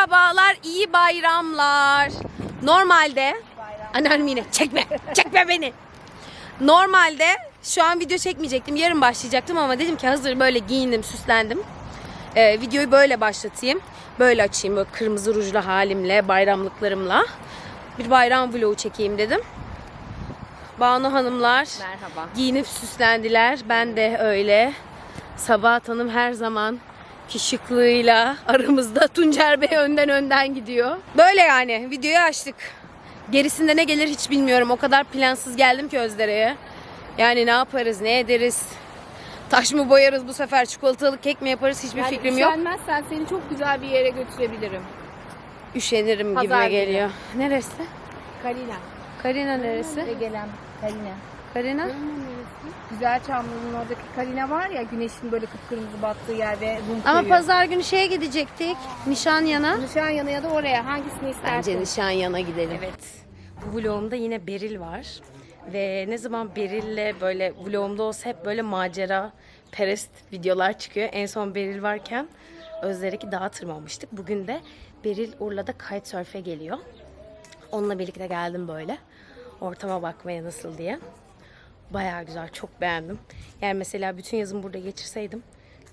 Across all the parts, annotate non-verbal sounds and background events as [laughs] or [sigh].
Merhabalar, iyi bayramlar. Normalde, anneannem yine çekme, çekme beni. Normalde şu an video çekmeyecektim, yarın başlayacaktım ama dedim ki hazır böyle giyindim, süslendim. Ee, videoyu böyle başlatayım, böyle açayım, böyle kırmızı rujlu halimle, bayramlıklarımla. Bir bayram vlogu çekeyim dedim. Banu hanımlar Merhaba. giyinip süslendiler. Ben de öyle. Sabahat Hanım her zaman ki şıklığıyla aramızda Tuncer Bey önden önden gidiyor. Böyle yani videoyu açtık. Gerisinde ne gelir hiç bilmiyorum. O kadar plansız geldim ki Özdere'ye. Yani ne yaparız, ne ederiz? Taş mı boyarız bu sefer? Çikolatalı kek mi yaparız? Hiçbir Yani fikrim yok. üşenmezsen seni çok güzel bir yere götürebilirim. Üşenirim gibime Pazar günü. geliyor. Neresi? Karina. Karina neresi? Gelen Karina. Karina? Güzel Çamlı'nın oradaki Karina var ya güneşin böyle kıpkırmızı battığı yer ve Ama köyü. pazar günü şeye gidecektik. Nişanyana. Nişan yanı ya da oraya hangisini istersen. Bence Nişanyan'a gidelim. Evet. Bu vlogumda yine Beril var. Ve ne zaman Beril'le böyle vlogumda olsa hep böyle macera perest videolar çıkıyor. En son Beril varken Özderek'i dağa tırmanmıştık. Bugün de Beril Urla'da kitesurf'e geliyor. Onunla birlikte geldim böyle. Ortama bakmaya nasıl diye. Bayağı güzel, çok beğendim. Yani mesela bütün yazın burada geçirseydim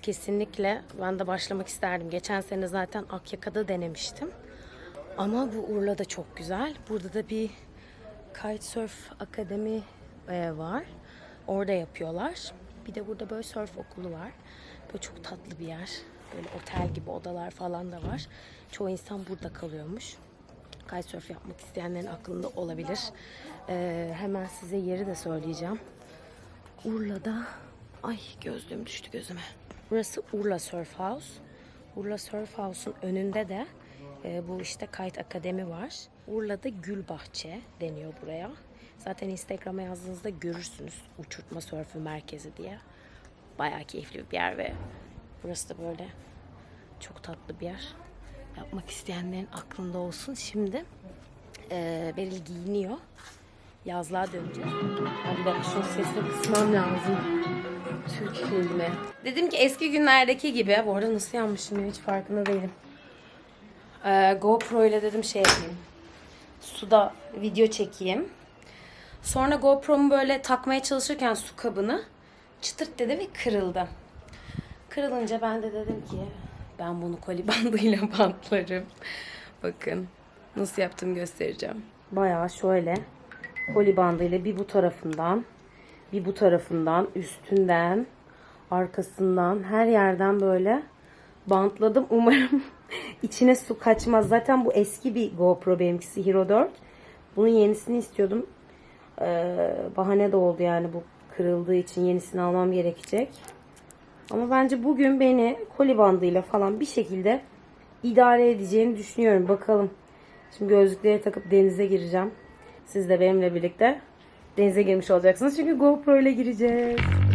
kesinlikle ben de başlamak isterdim. Geçen sene zaten Akyaka'da denemiştim. Ama bu Urla'da çok güzel. Burada da bir kitesurf akademi e, var. Orada yapıyorlar. Bir de burada böyle surf okulu var. Böyle çok tatlı bir yer. Böyle otel gibi odalar falan da var. Çoğu insan burada kalıyormuş. Kitesurf yapmak isteyenlerin aklında olabilir. E, hemen size yeri de söyleyeceğim. Urla'da ay gözlüğüm düştü gözüme. Burası Urla Surf House. Urla Surf House'un önünde de e, bu işte Kite Akademi var. Urla'da Gülbahçe deniyor buraya. Zaten Instagram'a yazdığınızda görürsünüz uçurtma sörfü merkezi diye. Bayağı keyifli bir yer ve burası da böyle çok tatlı bir yer. Yapmak isteyenlerin aklında olsun. Şimdi e, Beril giyiniyor. Yazlığa döneceğiz. Hadi bak şu sesini kısmam lazım. Türk filmi. Dedim ki eski günlerdeki gibi. Bu arada nasıl yanmışım ya hiç farkında değilim. Ee, GoPro ile dedim şey yapayım. Suda video çekeyim. Sonra GoPro'mu böyle takmaya çalışırken su kabını çıtırt dedi ve kırıldı. Kırılınca ben de dedim ki ben bunu koli bandıyla [laughs] bantlarım. Bakın nasıl yaptığımı göstereceğim. Bayağı şöyle koli bandıyla bir bu tarafından bir bu tarafından üstünden arkasından her yerden böyle bantladım. [laughs] Umarım içine su kaçmaz. Zaten bu eski bir GoPro benimkisi Hero 4. Bunun yenisini istiyordum. Ee, bahane de oldu yani bu kırıldığı için yenisini almam gerekecek. Ama bence bugün beni koli bandıyla falan bir şekilde idare edeceğini düşünüyorum. Bakalım. Şimdi gözlükleri takıp denize gireceğim. Siz de benimle birlikte denize girmiş olacaksınız. Çünkü GoPro ile gireceğiz.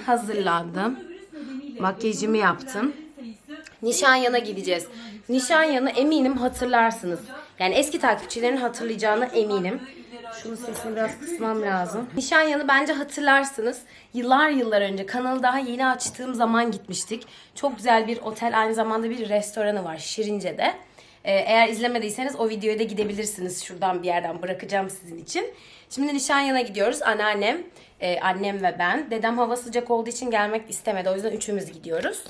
Hazırlandım. Makyajımı yaptım. Nişanyan'a gideceğiz. Nişanyan'ı eminim hatırlarsınız. Yani eski takipçilerin hatırlayacağına eminim. Şunun sesini biraz kısmam lazım. Nişanyanı bence hatırlarsınız. Yıllar yıllar önce kanalı daha yeni açtığım zaman gitmiştik. Çok güzel bir otel aynı zamanda bir restoranı var Şirince'de. Ee, eğer izlemediyseniz o videoya da gidebilirsiniz. Şuradan bir yerden bırakacağım sizin için. Şimdi Nişanyan'a gidiyoruz. Anneannem, e, annem ve ben. Dedem hava sıcak olduğu için gelmek istemedi. O yüzden üçümüz gidiyoruz.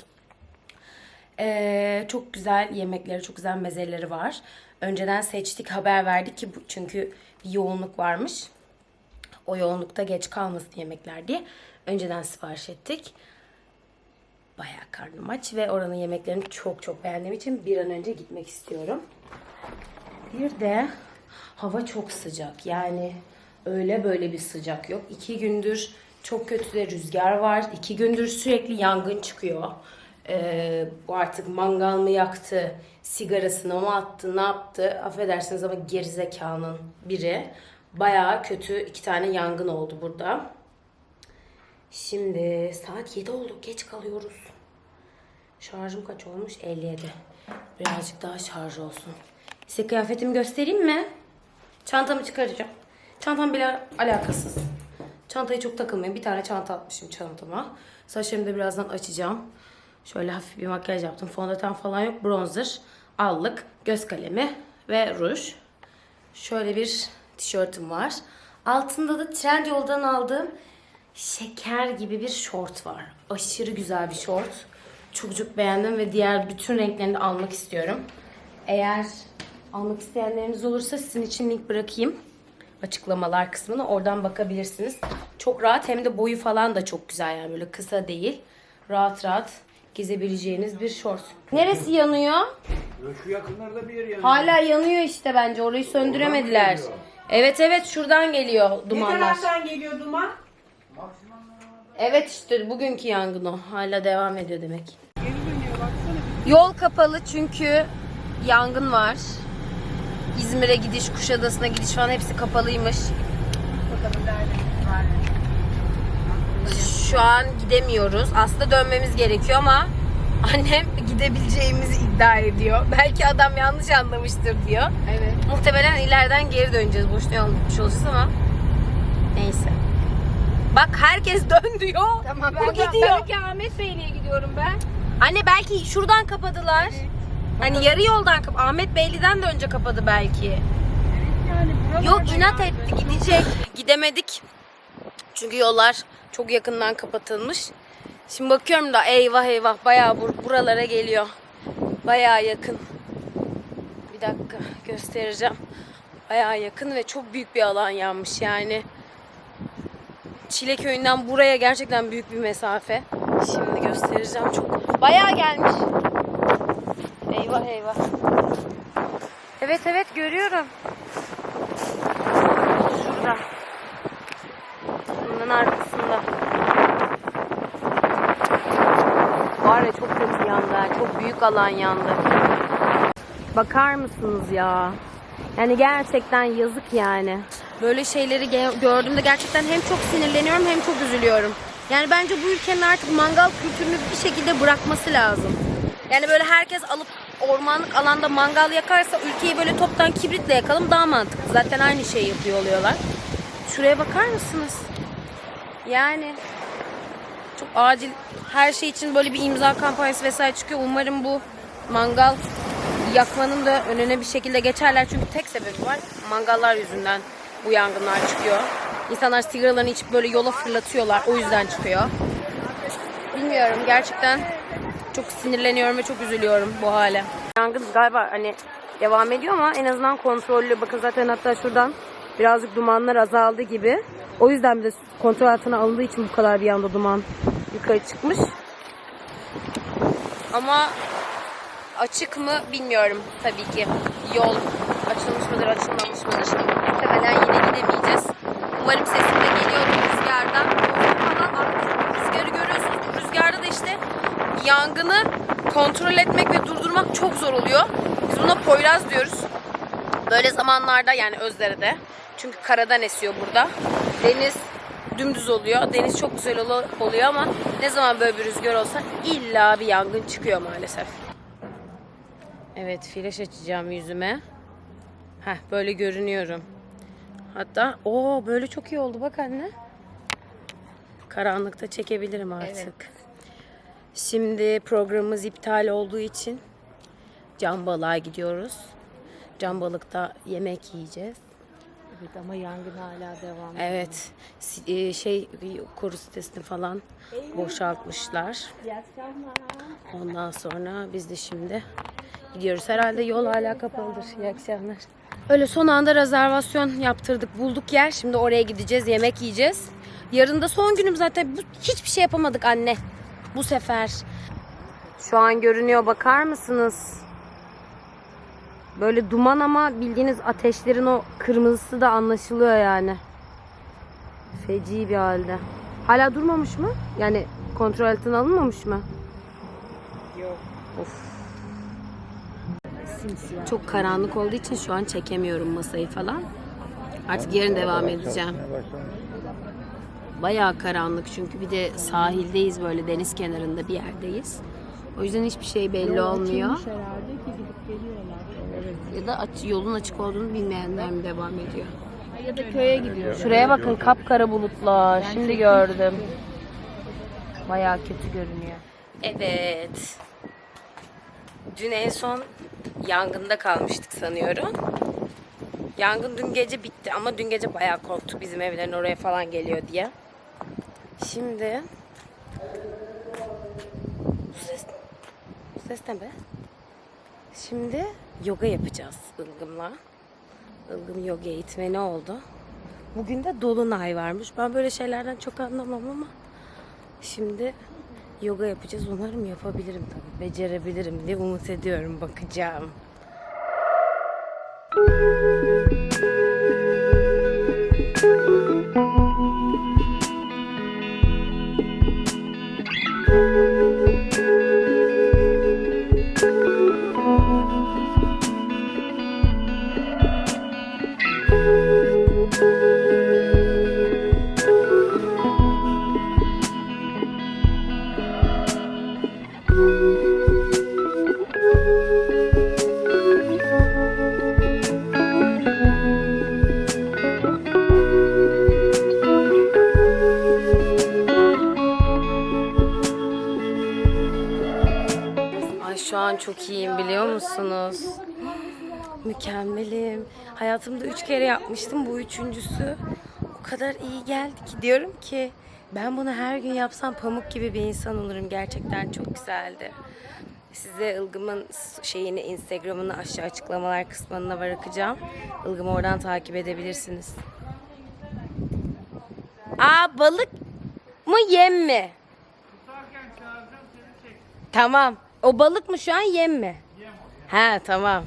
Ee, çok güzel yemekleri, çok güzel mezeleri var. Önceden seçtik, haber verdik ki çünkü bir yoğunluk varmış. O yoğunlukta geç kalmasın yemekler diye önceden sipariş ettik. Bayağı karnım aç ve oranın yemeklerini çok çok beğendiğim için bir an önce gitmek istiyorum. Bir de hava çok sıcak. Yani öyle böyle bir sıcak yok. İki gündür çok kötü de rüzgar var. İki gündür sürekli yangın çıkıyor. Ee, bu artık mangal mı yaktı, sigarasını mı attı, ne yaptı? Affedersiniz ama gerizekanın biri. Bayağı kötü iki tane yangın oldu burada. Şimdi saat 7 oldu. Geç kalıyoruz. Şarjım kaç olmuş? 57. Birazcık daha şarj olsun. Size kıyafetimi göstereyim mi? Çantamı çıkaracağım. Çantam bile alakasız. Çantayı çok takılmayın. Bir tane çanta atmışım çantama. Saçlarımı da birazdan açacağım. Şöyle hafif bir makyaj yaptım. Fondöten falan yok. Bronzer, allık, göz kalemi ve ruj. Şöyle bir tişörtüm var. Altında da Trendyol'dan aldığım şeker gibi bir şort var. Aşırı güzel bir şort. Çok çok beğendim ve diğer bütün renklerini de almak istiyorum. Eğer almak isteyenleriniz olursa sizin için link bırakayım. Açıklamalar kısmına oradan bakabilirsiniz. Çok rahat hem de boyu falan da çok güzel yani böyle kısa değil. Rahat rahat gezebileceğiniz bir şort. Neresi yanıyor? Ya Şu yakınlarda bir yer yanıyor. Hala yanıyor işte bence. Orayı söndüremediler. Evet evet şuradan geliyor Ne dumanlar. taraftan geliyor duman? Evet işte bugünkü yangın o. Hala devam ediyor demek. Yol kapalı çünkü yangın var. İzmir'e gidiş, Kuşadası'na gidiş falan hepsi kapalıymış. Bakalım derdimiz var. Şu an gidemiyoruz. Aslında dönmemiz gerekiyor ama annem gidebileceğimizi iddia ediyor. Belki adam yanlış anlamıştır diyor. Evet. Muhtemelen ileriden geri döneceğiz. Boşuna yol gitmiş olacağız ama neyse. Bak herkes dön diyor. Tamam Bu ben gidiyor. Belki Ahmet Beyli'ye gidiyorum ben. Anne belki şuradan kapadılar. Hani yarı yoldan kap Ahmet Beyli'den de önce kapadı belki. Yani Yok inat yani. etti gidecek. Gidemedik. Çünkü yollar çok yakından kapatılmış. Şimdi bakıyorum da eyvah eyvah bayağı bur- buralara geliyor. Bayağı yakın. Bir dakika göstereceğim. Bayağı yakın ve çok büyük bir alan yanmış yani. Çileköy'ünden buraya gerçekten büyük bir mesafe. Şimdi göstereceğim çok. Bayağı gelmiş. Eyvah eyvah. Evet evet görüyorum. Şurada. Bunun arkasında. Var ya çok kötü yandı. Çok büyük alan yandı. Bakar mısınız ya? Yani gerçekten yazık yani. Böyle şeyleri gördüğümde gerçekten hem çok sinirleniyorum hem çok üzülüyorum. Yani bence bu ülkenin artık mangal kültürünü bir şekilde bırakması lazım. Yani böyle herkes alıp ormanlık alanda mangal yakarsa ülkeyi böyle toptan kibritle yakalım daha mantıklı. Zaten aynı şeyi yapıyor oluyorlar. Şuraya bakar mısınız? Yani çok acil her şey için böyle bir imza kampanyası vesaire çıkıyor. Umarım bu mangal yakmanın da önüne bir şekilde geçerler. Çünkü tek sebebi var. Mangallar yüzünden bu yangınlar çıkıyor. İnsanlar sigaralarını içip böyle yola fırlatıyorlar. O yüzden çıkıyor. Bilmiyorum gerçekten çok sinirleniyorum ve çok üzülüyorum bu hale. Yangın galiba hani devam ediyor ama en azından kontrollü. Bakın zaten hatta şuradan birazcık dumanlar azaldı gibi. O yüzden bir de kontrol altına alındığı için bu kadar bir anda duman yukarı çıkmış. Ama açık mı bilmiyorum tabii ki. Yol açılmış mıdır açılmamış mıdır? Umarım sesim de geliyordur rüzgardan. Falan rüzgarı görüyorsunuz. Bu rüzgarda da işte yangını kontrol etmek ve durdurmak çok zor oluyor. Biz buna Poyraz diyoruz. Böyle zamanlarda yani Özdere'de. Çünkü karadan esiyor burada. Deniz dümdüz oluyor. Deniz çok güzel olu- oluyor ama ne zaman böyle bir rüzgar olsa illa bir yangın çıkıyor maalesef. Evet flash açacağım yüzüme. Heh böyle görünüyorum. Hatta o böyle çok iyi oldu bak anne. Karanlıkta çekebilirim artık. Şimdi programımız iptal olduğu için can balığa gidiyoruz. Can balıkta yemek yiyeceğiz. Evet ama yangın hala devam Evet. si- e, Şey koru sitesini falan boşaltmışlar. Ondan sonra biz de şimdi gidiyoruz. Herhalde yol hala kapalıdır. İyi akşamlar. Öyle son anda rezervasyon yaptırdık. Bulduk yer. Şimdi oraya gideceğiz. Yemek yiyeceğiz. Yarın da son günüm zaten. Bu, hiçbir şey yapamadık anne. Bu sefer. Şu an görünüyor. Bakar mısınız? Böyle duman ama bildiğiniz ateşlerin o kırmızısı da anlaşılıyor yani. Feci bir halde. Hala durmamış mı? Yani kontrol altına alınmamış mı? Yok. Of. Simsiyah. Çok karanlık olduğu için şu an çekemiyorum masayı falan. Artık yarın devam edeceğim. Bayağı karanlık çünkü bir de sahildeyiz böyle deniz kenarında bir yerdeyiz. O yüzden hiçbir şey belli olmuyor. Ya da aç- yolun açık olduğunu bilmeyenler mi devam ediyor? Ya da köye gidiyor. Şuraya bakın kapkara bulutlar. Şimdi gördüm. Bayağı kötü görünüyor. Evet. Dün en son yangında kalmıştık sanıyorum. Yangın dün gece bitti ama dün gece bayağı korktuk bizim evlerin oraya falan geliyor diye. Şimdi bu ses, bu ses ne be? Şimdi yoga yapacağız Ilgım'la. Ilgım yoga eğitmeni oldu. Bugün de dolunay varmış. Ben böyle şeylerden çok anlamam ama şimdi yoga yapacağız. Umarım yapabilirim tabii. Becerebilirim diye umut ediyorum. Bakacağım. Çok iyiyim biliyor musunuz? Mükemmelim. Hayatımda üç kere yapmıştım. Bu üçüncüsü o kadar iyi geldi ki diyorum ki ben bunu her gün yapsam pamuk gibi bir insan olurum. Gerçekten çok güzeldi. Size Ilgım'ın şeyini, Instagram'ını aşağı açıklamalar kısmına bırakacağım. Ilgım'ı oradan takip edebilirsiniz. Aa balık mı yem mi? Tamam. O balık mı şu an yem mi? Yem He tamam.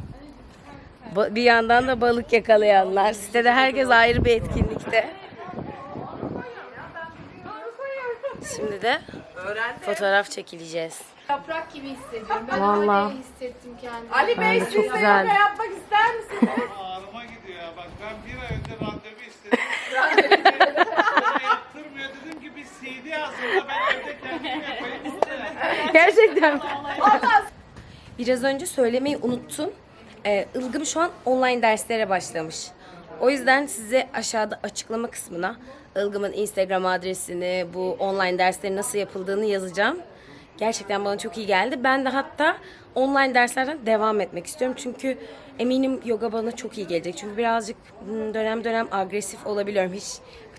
Ba- bir yandan da balık yakalayanlar. Sitede herkes ayrı bir etkinlikte. Şimdi de fotoğraf çekileceğiz. Yaprak gibi hissediyorum. Ben Vallahi. öyle hissettim kendimi. Ali Bey de siz çok de güzel. yoga yapmak ister misiniz? [laughs] Ağrıma gidiyor ya. Bak ben bir ay önce randevu istedim. Bana yaptırmıyor. Dedim ki bir CD hazırla ben evde kendim yapayım. istedim. Gerçekten. Biraz önce söylemeyi unuttum. Ee, Ilgım şu an online derslere başlamış. O yüzden size aşağıda açıklama kısmına Ilgım'ın Instagram adresini, bu online derslerin nasıl yapıldığını yazacağım. Gerçekten bana çok iyi geldi. Ben de hatta online derslerden devam etmek istiyorum. Çünkü eminim yoga bana çok iyi gelecek. Çünkü birazcık hmm, dönem dönem agresif olabiliyorum. Hiç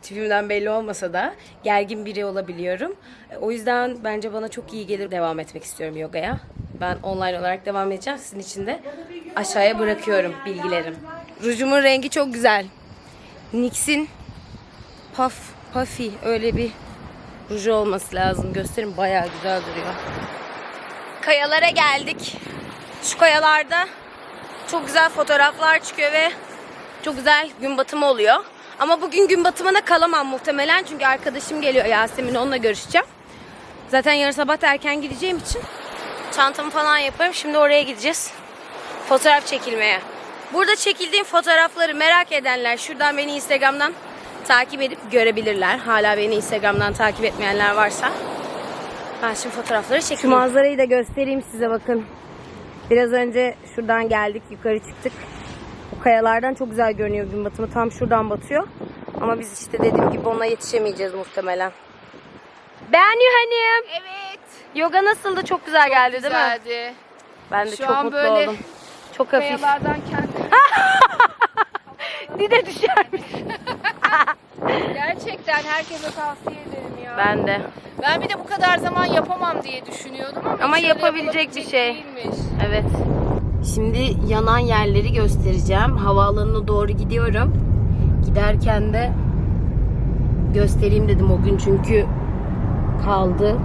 tipimden belli olmasa da gergin biri olabiliyorum. O yüzden bence bana çok iyi gelir devam etmek istiyorum yogaya. Ben online olarak devam edeceğim. Sizin için de aşağıya bırakıyorum bilgilerim. Rujumun rengi çok güzel. NYX'in Puff, Puffy öyle bir ruju olması lazım. Gösterim bayağı güzel duruyor. Kayalara geldik. Şu kayalarda çok güzel fotoğraflar çıkıyor ve çok güzel gün batımı oluyor. Ama bugün gün batımına kalamam muhtemelen çünkü arkadaşım geliyor Yasemin onunla görüşeceğim. Zaten yarın sabah da erken gideceğim için çantamı falan yaparım. Şimdi oraya gideceğiz. Fotoğraf çekilmeye. Burada çekildiğim fotoğrafları merak edenler şuradan beni Instagram'dan takip edip görebilirler. Hala beni Instagram'dan takip etmeyenler varsa. Ben şimdi fotoğrafları çekeyim. Şu manzarayı da göstereyim size bakın. Biraz önce şuradan geldik yukarı çıktık. Kayalardan çok güzel görünüyor gün batımı. Tam şuradan batıyor. Ama biz işte dediğim gibi ona yetişemeyeceğiz muhtemelen. Beğeniyor hanım. Evet. Yoga nasıldı? Çok güzel geldi değil mi? Güzeldi. Ben de Şu çok an mutlu böyle oldum. Çok hafif. Kayalardan kendi [laughs] Dide düşermiş. [laughs] Gerçekten herkese tavsiye ederim ya. Ben de. Ben bir de bu kadar zaman yapamam diye düşünüyordum ama, Ama yapabilecek bir şey. Değilmiş. Evet. Şimdi yanan yerleri göstereceğim. Havaalanına doğru gidiyorum. Giderken de göstereyim dedim o gün çünkü kaldı.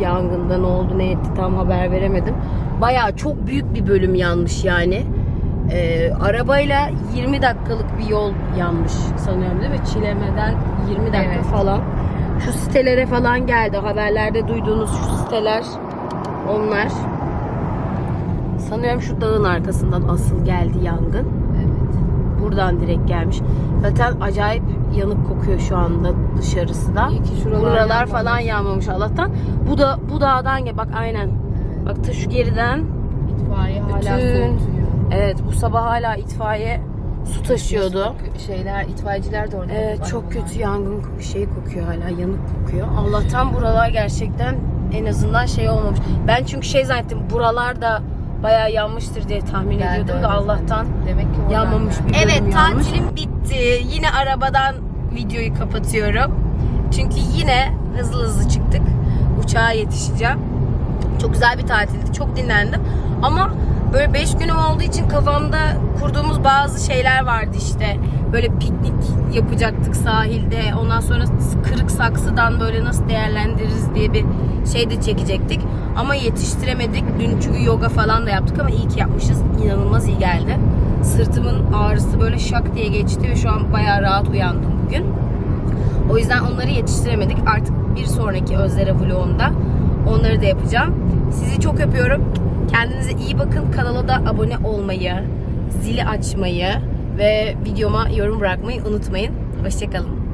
Yangında ne oldu ne etti tam haber veremedim. Baya çok büyük bir bölüm yanmış yani. Ee, arabayla 20 dakikalık bir yol yanmış sanıyorum değil mi? Çileme'den 20 dakika Evet. falan. Şu sitelere falan geldi. Haberlerde duyduğunuz şu siteler onlar. Sanıyorum şu dağın arkasından asıl geldi yangın. Buradan direkt gelmiş. Zaten acayip yanık kokuyor şu anda dışarısı da. İyi ki şuralar Buralar yanmamış. falan yanmamış Allah'tan. Bu da bu dağdan gel bak aynen. Bak ta şu geriden. İtfaiye hala soğutuyor. Evet bu sabah hala itfaiye su taşıyordu. Şeyler, itfaiyeciler de orada. Evet çok kötü yangın şey kokuyor hala yanık kokuyor. Allah'tan buralar gerçekten en azından şey olmamış. Ben çünkü şey zannettim buralarda bayağı yanmıştır diye tahmin ediyordum da Allah'tan Demek ki yanmamış bir Evet yanmış. tatilim bitti. Yine arabadan videoyu kapatıyorum. Çünkü yine hızlı hızlı çıktık. Uçağa yetişeceğim. Çok güzel bir tatildi. Çok dinlendim. Ama böyle 5 günüm olduğu için kafamda kurduğumuz bazı şeyler vardı işte. Böyle piknik yapacaktık sahilde. Ondan sonra kırık saksıdan böyle nasıl değerlendiririz diye bir şey de çekecektik. Ama yetiştiremedik. Dün çünkü yoga falan da yaptık ama iyi ki yapmışız. İnanılmaz iyi geldi. Sırtımın ağrısı böyle şak diye geçti ve şu an bayağı rahat uyandım bugün. O yüzden onları yetiştiremedik. Artık bir sonraki Özlere vlogunda onları da yapacağım. Sizi çok öpüyorum. Kendinize iyi bakın. Kanala da abone olmayı, zili açmayı ve videoma yorum bırakmayı unutmayın. Hoşçakalın.